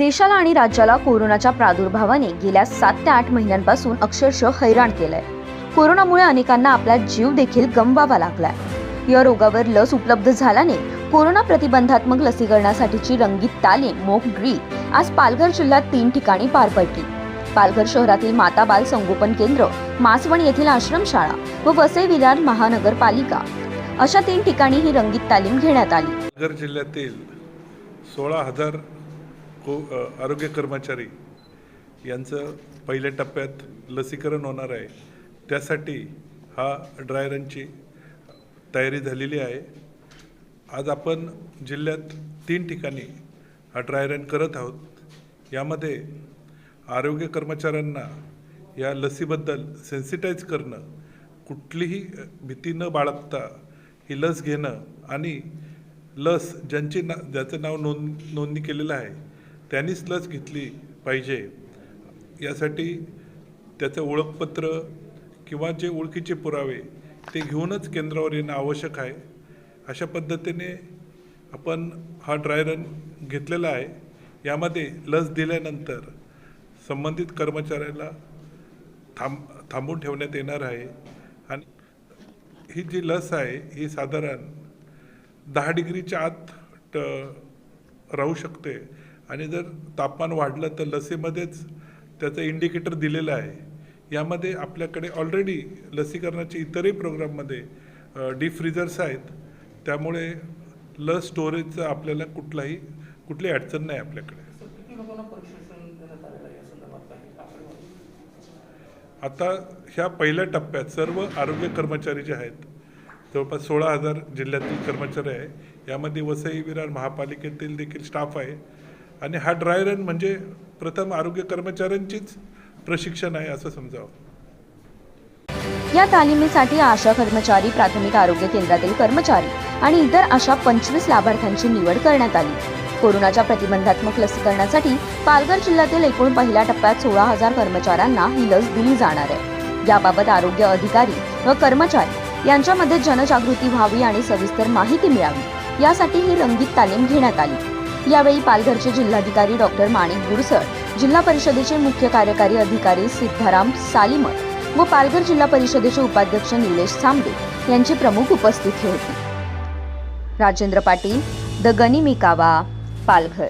देशाला आणि राज्याला कोरोनाच्या प्रादुर्भावाने गेल्या सात ते आठ महिन्यांपासून अक्षरशः हैराण केलंय. कोरोनामुळे अनेकांना आपला जीव देखील गमवावा लागलाय. या रोगावर लस उपलब्ध झाल्याने कोरोना प्रतिबंधात्मक लसीकरणासाठीची रंगीत तालीम मोक ड्री आज पालघर जिल्ह्यात तीन ठिकाणी पार पडली. पालघर शहरातील माता बाल संगोपन केंद्र मासवण येथील आश्रमशाळा व वसई विरार महानगरपालिका. अशा तीन ठिकाणी ही रंगीत तालीम घेण्यात आली. पालघर जिल्ह्यातील सोळा हजार को आरोग्य कर्मचारी यांचं पहिल्या टप्प्यात लसीकरण होणार आहे. त्यासाठी हा ड्राय रनची तयारी झालेली आहे. आज आपण जिल्ह्यात तीन ठिकाणी हा ड्राय रन करत आहोत. यामध्ये आरोग्य कर्मचाऱ्यांना या लसीबद्दल सेन्सिटाईज करणं कुठलीही भीती न बाळगता ही लस घेणं आणि लस ज्यांची ना ज्याचं नाव नोंद नोंदणी केलेलं आहे त्यांनीच लस घेतली पाहिजे. यासाठी त्याचं ओळखपत्र किंवा जे ओळखीचे पुरावे ते घेऊनच केंद्रावर येणं आवश्यक आहे. अशा पद्धतीने आपण हा ड्राय रन घेतलेला आहे. यामध्ये लस दिल्यानंतर संबंधित कर्मचाऱ्याला थांब थांबून ठेवण्यात येणार आहे. आणि ही जी लस आहे ही साधारण दहा डिग्रीच्या आत ट- राहू शकते. आणि जर तापमान वाढलं तर लसीमध्येच त्याचं इंडिकेटर दिलेलं आहे. यामध्ये आपल्याकडे ऑलरेडी लसीकरणाचे इतरही प्रोग्राममध्ये डीप फ्रीजर्स आहेत. त्यामुळे लस स्टोरेजचा आपल्याला कुठलाही कुठली अडचण नाही आपल्याकडे. आता ह्या पहिल्या टप्प्यात सर्व आरोग्य कर्मचारी जे आहेत जवळपास सोळा हजार जिल्ह्यातील कर्मचारी आहे. यामध्ये वसई विरार महापालिकेतील देखील स्टाफ आहे. आणि हा ड्राय रन म्हणजे प्रथम आरोग्य कर्मचाऱ्यांचीच प्रशिक्षण आहे असं समजावं. या तालिमीसाठी आशा कर्मचारी प्राथमिक आरोग्य केंद्रातील कर्मचारी आणि इतर अशा पंचवीस लाभार्थ्यांची निवड करण्यात आली. कोरोनाच्या प्रतिबंधात्मक लसीकरणासाठी पालघर जिल्ह्यातील एकूण पहिल्या टप्प्यात सोळा हजार कर्मचाऱ्यांना ही लस दिली जाणार आहे. याबाबत आरोग्य अधिकारी व कर्मचारी यांच्यामध्ये जनजागृती व्हावी आणि सविस्तर माहिती मिळावी. यासाठी ही रंगीत तालीम घेण्यात आली. यावेळी पालघरचे जिल्हाधिकारी डॉक्टर माणिक गुरसळ जिल्हा परिषदेचे मुख्य कार्यकारी अधिकारी सिद्धाराम सालीमत व पालघर जिल्हा परिषदेचे उपाध्यक्ष निलेश सांबे यांची प्रमुख उपस्थिती होती. राजेंद्र पाटील द गनिमिकावा पालघर.